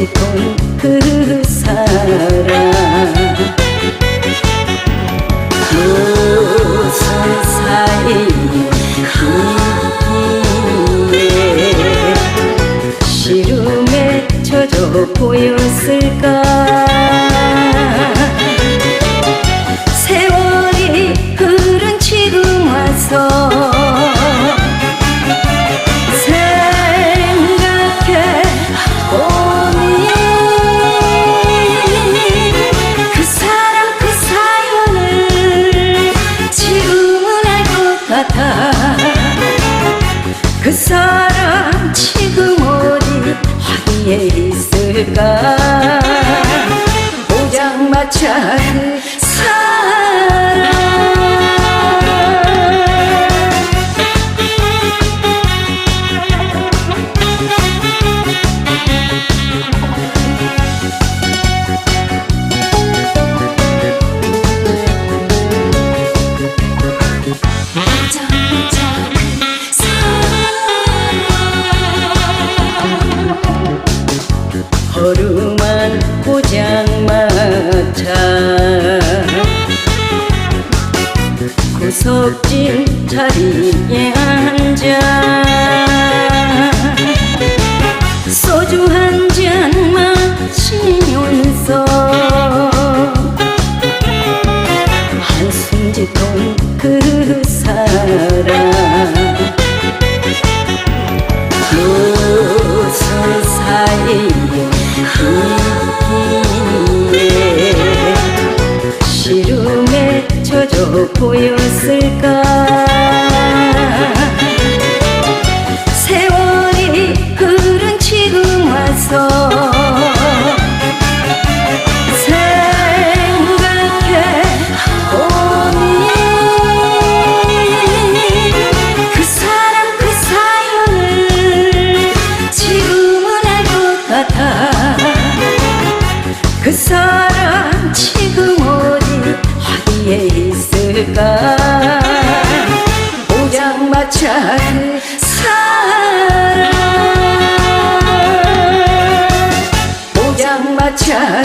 짓던 그 사람 그 구석진 자리에 앉아. 소주 한 잔 마시면서. 한숨 짓던 그 사람. 두손 사이에 있기에 시름에 젖어 보였을 사람 지금 어디 어디에 있을까? 포장마차 그 사람 포장마차